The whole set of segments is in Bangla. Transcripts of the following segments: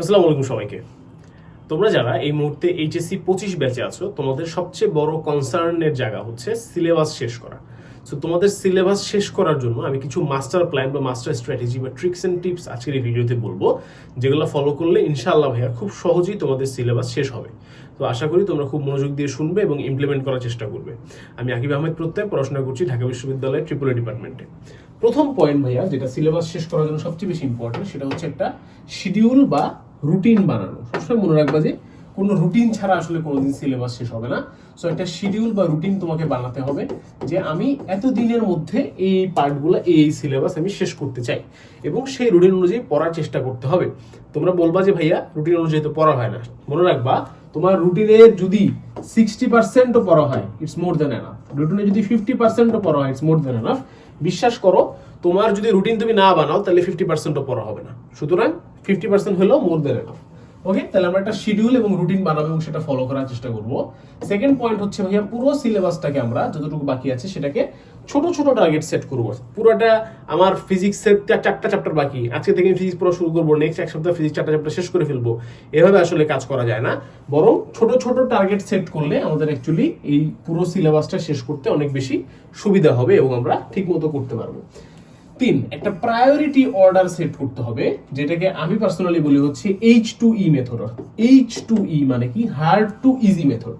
আসসালামু আলাইকুম সবাইকে। তোমরা যারা এই মুহূর্তে এইচএসসি পঁচিশ ব্যাচে আছো, তোমাদের সবচেয়ে বড় কনসার্নের জায়গা হচ্ছে সিলেবাস শেষ করা। সো তোমাদের সিলেবাস শেষ করার জন্য আমি কিছু মাস্টার প্ল্যান বা মাস্টার স্ট্র্যাটেজি বা ট্রিক্স অ্যান্ড টিপস আজকের এই ভিডিওতে বলব, যেগুলো ফলো করলে ইনশাআল্লাহ ভাইয়া খুব সহজেই তোমাদের সিলেবাস শেষ হবে। তো আশা করি তোমরা খুব মনোযোগ দিয়ে শুনবে এবং ইমপ্লিমেন্ট করার চেষ্টা করবে। আমি আকিব আহমেদ প্রত্যয়, পড়াশোনা করছি ঢাকা বিশ্ববিদ্যালয়ের ট্রিপল ডিপার্টমেন্টে। প্রথম পয়েন্ট ভাইয়া, যেটা সিলেবাস শেষ করার জন্য সবচেয়ে বেশি ইম্পর্টেন্ট সেটা হচ্ছে একটা শিডিউল বা রুটিন বানানো। সবসময় মনে রাখবা যে কোনো রুটিন ছাড়া আসলে কোনোদিন সিলেবাস শেষ হবে না। সো একটা শিডিউল বা রুটিন তোমাকে বানাতে হবে যে আমি এত দিনের মধ্যে এই পার্টগুলো এই সিলেবাস আমি শেষ করতে চাই। এবং সেই রুটিন অনুযায়ী পড়ার চেষ্টা করতে হবে। তোমরা বলবা যে, ভাইয়া রুটিন অনুযায়ী তো পড়া হয় না। মনে রাখবা, তোমার রুটিনে যদি সিক্সটি পার্সেন্টও পড়া হয় ইটস মোর দেন এনাফ রুটিনে যদি ফিফটি পার্সেন্টও পড়া হয় ইটস মোর দেন এনাফ বিশ্বাস করো, তোমার যদি রুটিন তুমি না বানাও, তাহলে ফিফটি পার্সেন্টও পড়া হবে না। সুতরাং ফিফটি পার্সেন্ট হলেও মোর দেন এনাফ ওকে তাহলে আমরা একটা শিডিউল এবং রুটিন বানাবো এবং সেটা ফলো করার চেষ্টা করব। সেকেন্ড পয়েন্ট হচ্ছে ভাইয়া, পুরো সিলেবাসটাকে আমরা যতটুকু বাকি আছে সেটাকে ছোট ছোট টার্গেট সেট করব। পুরোটা আমার ফিজিক্সের চারটা চ্যাপ্টার বাকি। আজকে থেকে ফিজিক্স পড়া শুরু করব নেক্সট এক সপ্তাহ ফিজিক্স চারটা চ্যাপ্টার শেষ করে ফেলব। এভাবে আসলে কাজ করা যায় না। বরং ছোট ছোট টার্গেট সেট করলে আমাদের অ্যাকচুয়ালি এই পুরো সিলেবাসটা শেষ করতে অনেক বেশি সুবিধা হবে এবং আমরা ঠিক মতো করতে পারব। তিন, একটা প্রায়োরিটি অর্ডার সেট করতে হবে, যেটাকে আমি পার্সোনালি বলি হচ্ছে H to E method H to E মানে কি? হার্ড টু ইজি মেথড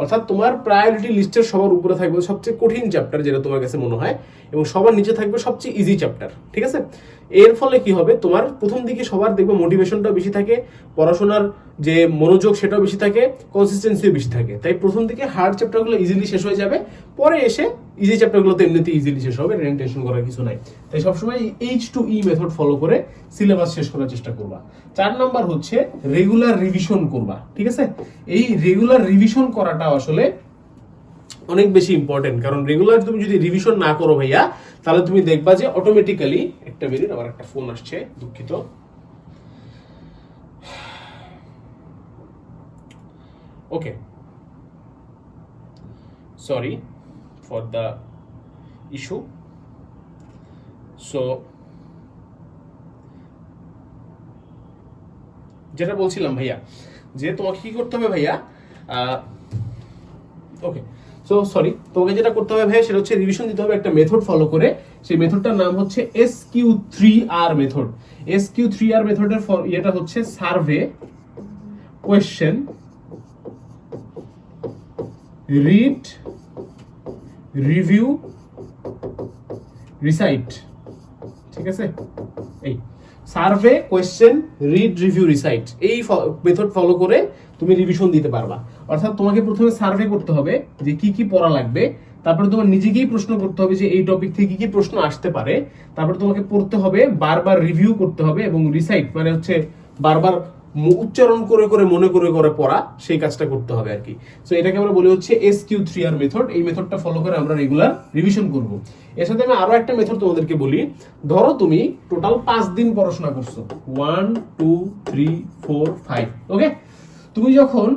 অর্থাৎ তোমার প্রায়োরিটি লিস্টের সবার উপরে থাকবে সবচেয়ে কঠিন চ্যাপ্টার যেটা তোমার কাছে মনে হয়, এবং সবার নিচে থাকবে সবচেয়ে ইজি চ্যাপ্টার ঠিক আছে? এর ফলে কি হবে? তোমার প্রথম দিকে সবার দেখবে মোটিভেশনটাও বেশি থাকে, পড়াশোনার যে মনোযোগ সেটাও বেশি থাকে কনসিস্টেন্সিও বেশি থাকে। তাই প্রথম দিকে হার্ড চ্যাপ্টারগুলো ইজিলি শেষ হয়ে যাবে, পরে এসে ইজি চ্যাপ্টারগুলো তো এমনিতেই ইজিলি শেষ হবে রেন টেনশন করার কিছু নাই। তাই সবসময় H to E method follow করে সিলেবাস শেষ করার চেষ্টা করবা। চার নাম্বার হচ্ছে রেগুলার রিভিশন করবা, ঠিক আছে? এই রেগুলার রিভিশন করাটা আসলে অনেক বেশি ইম্পর্টেন্ট কারণ রেগুলার তুমি যদি রিভিশন না করো ভাইয়া, তাহলে তুমি দেখবা যে অটোমেটিক্যালি একটা মিনিট আমার একটা ফোন আসছে, দুঃখিত। Okay sorry for the issue so যেটা বলছিলাম ভাইয়া, যে তোমাকে কি করতে হবে ভাইয়া ওকে সো সরি তোমাকে যেটা করতে হবে ভাইয়া সেটা হচ্ছে রিভিশন দিতে হবে একটা মেথড ফলো করে। সেই মেথডটার নাম হচ্ছে S Q three R method S Q three R মেথডের ইয়েটা হচ্ছে survey question read review recite ঠিক আছে? এই survey question read review recite এই মেথড ফলো করে তুমি রিভিশন দিতে পারবা। অর্থাৎ তোমাকে প্রথমে সার্ভে করতে হবে যে কি কি পড়া লাগবে, তারপরে তোমার নিজেকেই প্রশ্ন করতে হবে যে এই টপিক থেকে কি কি প্রশ্ন আসতে পারে। তারপরে তোমাকে পড়তে হবে, বারবার রিভিউ করতে হবে এবং রিসাইট মানে হচ্ছে বারবার উচ্চারণ করে করে মনে করে করে পড়া, সেই কাজটা করতে হবে আর কি সো এটাকে আমরা বলি হচ্ছে S Q three R method এই মেথডটা ফলো করে আমরা রেগুলার রিভিশন করব। এর সাথে আমি আরও একটা মেথড তোমাদেরকে বলি। ধরো তুমি টোটাল পাঁচ দিন পড়াশোনা করছ। One two three four five okay তুমি যখন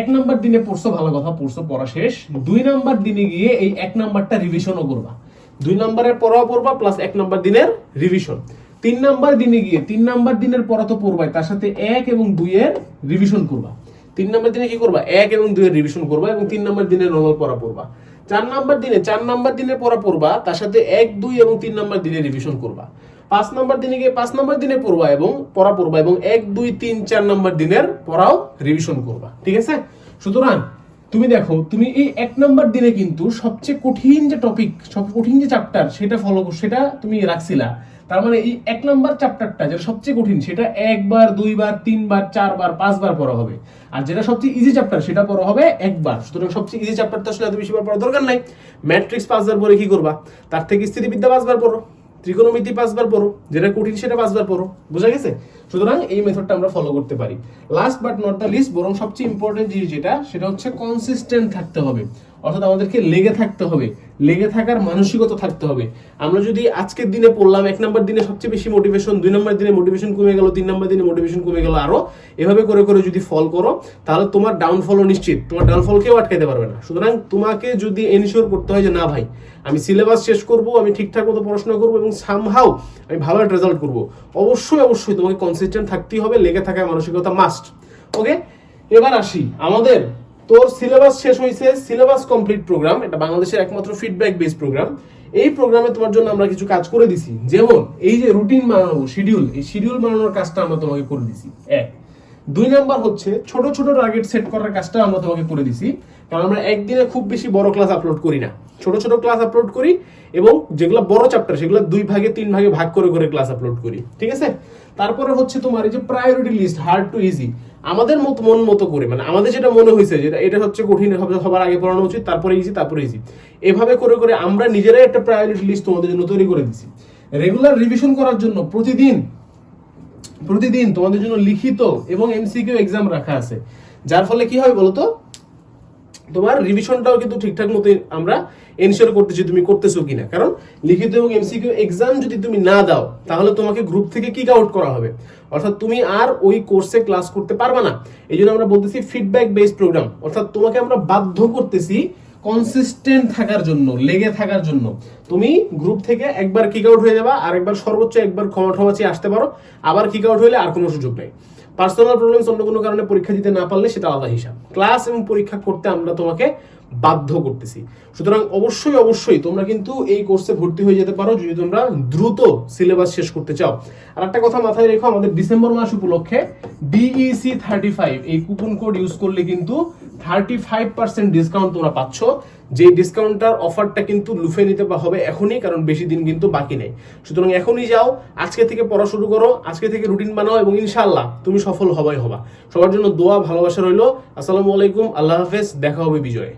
এক নাম্বার দিনে পড়ছো, ভালো কথা, পড়ছো, পড়া শেষ। দুই নাম্বার দিনে গিয়ে এই এক নাম্বারটা রিভিশনও করবা। দুই নাম্বারের পড়াও পড়বা প্লাস এক নাম্বার দিনের রিভিশন তিন নাম্বার দিনে গিয়ে, তিন নাম্বার দিনের পড়া তো পড়বাই তার সাথে এক এবং দুইয়ের রিভিশন করবা। তিন নাম্বার দিনে কি করবা? এক এবং দুইয়ের রিভিশন করবা এবং তিন নাম্বার দিনে নর্মাল পড়া পড়বা। চার নাম্বার দিনে, চার নাম্বার দিনে পড়া পড়বা, তার সাথে এক, দুই এবং তিন নাম্বার দিনে রিভিশন করবা। পাঁচ নাম্বার দিনে গিয়ে পাঁচ নাম্বার দিনে পড়বা এবং পড়া পড়বা এবং এক, দুই, তিন, চার নাম্বার দিনের পড়াও রিভিশন করবা। ঠিক আছে? সুতরাং তুমি দেখো, তুমি এই এক নম্বর দিনে কিন্তু সবচেয়ে কঠিন যে টপিক সব কঠিন যে চ্যাপ্টার সেটা ফলো সেটা তুমি রাখছিলা। তার মানে এই এক নম্বর চ্যাপ্টারটা যেটা সবচেয়ে কঠিন, সেটা একবার, দুইবার, তিনবার, চারবার, পাঁচবার পড়া হবে। আর যেটা সবচেয়ে ইজি চ্যাপ্টার সেটা পড়া হবে একবার। সুতরাং সবচেয়ে ইজি চ্যাপ্টার তো আসলে এত বেশি বার পড়ার দরকার নাই। ম্যাট্রিক্স পাঁচবার পরে কি করবা? তার থেকে স্থিতিবিদ্যা পাঁচবার পড়ো। ত্রিকোণমিতি পাঁচবার পড়ো। যেটা কঠিন, সেটা পাঁচবার পড়ো। বোঝা গেছে? সুতরাং এই মেথডটা আমরা ফলো করতে পারি। Last but not the least বরং সবচেয়ে ইম্পর্টেন্ট জিনিস যেটা, সেটা হচ্ছে কনসিস্টেন্ট থাকতে হবে। অর্থাৎ আমাদেরকে লেগে থাকতে হবে। লেগে থাকার মানসিকতা থাকতে হবে। আমরা যদি আজকের দিনে পড়লাম, এক নম্বর দিনে সবচেয়ে বেশি মোটিভেশন দুই নম্বর দিনে মোটিভেশন কমে গেল, তিন নম্বর দিনে মোটিভেশন কমে গেল আরও, এভাবে করে করে যদি ফল করো, তাহলে তোমার ডাউনফলও নিশ্চিত। তোমার ডাউনফল কেউ আটকাইতে পারবে না। সুতরাং তোমাকে যদি এনশিওর করতে হয় যে না ভাই, আমি সিলেবাস শেষ করব, আমি ঠিকঠাক মতো পড়াশোনা করব এবং সামহাও আমি ভালো একটা রেজাল্ট করব, অবশ্যই অবশ্যই তোমাকে কনসিস্টেন্ট কনসিস্টেন্ট থাকতেই হবে, লেগে থাকা মানসিকতা মাস্ট ওকে এবার আসি, আমাদের তোর সিলেবাস শেষ হয়েছে সিলেবাস কমপ্লিট প্রোগ্রাম এটা বাংলাদেশের একমাত্র ফিডব্যাক বেস প্রোগ্রাম এই প্রোগ্রামে তোমার জন্য আমরা কিছু কাজ করে দিছি। যেমন, এই যে রুটিন বানানো শিডিউল এই শিডিউল বানানোর কাজটা আমরা তোমাকে করে দিছি। এক। দুই নাম্বার হচ্ছে, ছোট ছোট টার্গেট সেট করার কাজটা আমরা তোমাকে করে দিছি। কারণ আমরা একদিনে খুব বেশি বড় ক্লাস আপলোড করি না। ছোট ছোট ক্লাস আপলোড করি এবং যেগুলো বড় চ্যাপ্টার সেগুলো দুই ভাগে, তিন ভাগে ভাগ করে করে ক্লাস আপলোড করি, ঠিক আছে? তারপরে হচ্ছে তোমার এই যে priority list hard to easy আমাদের মতো, মন মতো করে মানে আমাদের যেটা মনে হয়েছে যেটা এটা হচ্ছে কঠিন সবার আগে পড়ানো উচিত, তারপরে ইজি তারপরে ইজি এভাবে করে করে আমরা নিজেরাই একটা প্রায়োরিটি লিস্ট তোমাদের জন্য তৈরি করে দিছি। রেগুলার রিভিশন করার জন্য প্রতিদিন প্রতিদিন তোমাদের জন্য লিখিত এবং এমসিকিউ এক্সাম রাখা আছে। যার ফলে কি হয় বলতো? তোমার রিভিশনটাও কিন্তু ঠিকঠাক মতো আমরা এনশিওর করতেছি তুমি করতেছো কিনা। কারণ লিখিত এবং এমসিকিউ এক্সাম যদি তুমি না দাও, তাহলে তোমাকে গ্রুপ থেকে কিক আউট করা হবে। অর্থাৎ তুমি আর ওই কোর্সে ক্লাস করতে পারবে না। এই জন্য আমরা বলতেছি ফিডব্যাক বেসড প্রোগ্রাম অর্থাৎ তোমাকে আমরা বাধ্য করতেছি কনসিস্টেন্ট থাকার জন্য, লেগে থাকার জন্য, তুমি গ্রুপ থেকে একবার কিক আউট হয়ে যাবা, আর একবার সর্বোচ্চ একবার চেয়ে আসতে পারো, আবার কিক আউট হলে আর কোনো সুযোগ নেই। পার্সোনাল প্রবলেমস অন্য কোনো কারণে পরীক্ষা দিতে না পারলে সেটা আলাদা হিসাব। ক্লাস এবং পরীক্ষা করতে আমরা তোমাকে বাধ্য করতেছি। সুতরাং অবশ্যই অবশ্যই তোমরা কিন্তু এই কোর্সে ভর্তি হয়ে যেতে পারো যদি তোমরা দ্রুত সিলেবাস শেষ করতে চাও। আর একটা কথা মাথায় রেখো, আমাদের ডিসেম্বর মাস উপলক্ষে ডিইসি থার্টি ফাইভ এই কুপন কোড ইউজ করলে কিন্তু থার্টি ফাইভ পার্সেন্ট ডিসকাউন্ট তোমরা পাচ্ছ। যে ডিসকাউন্টটার অফারটা কিন্তু লুফে নিতে হবে এখনই, কারণ বেশি দিন কিন্তু বাকি নেই। সুতরাং এখনই যাও, আজকে থেকে পড়া শুরু করো, আজকে থেকে রুটিন বানাও এবং ইনশাআল্লাহ তুমি সফল হবাই হবা। সবার জন্য দোয়া, ভালোবাসা রইল। আসসালামু আলাইকুম, আল্লাহ হাফেজ, দেখা হবে বিজয়।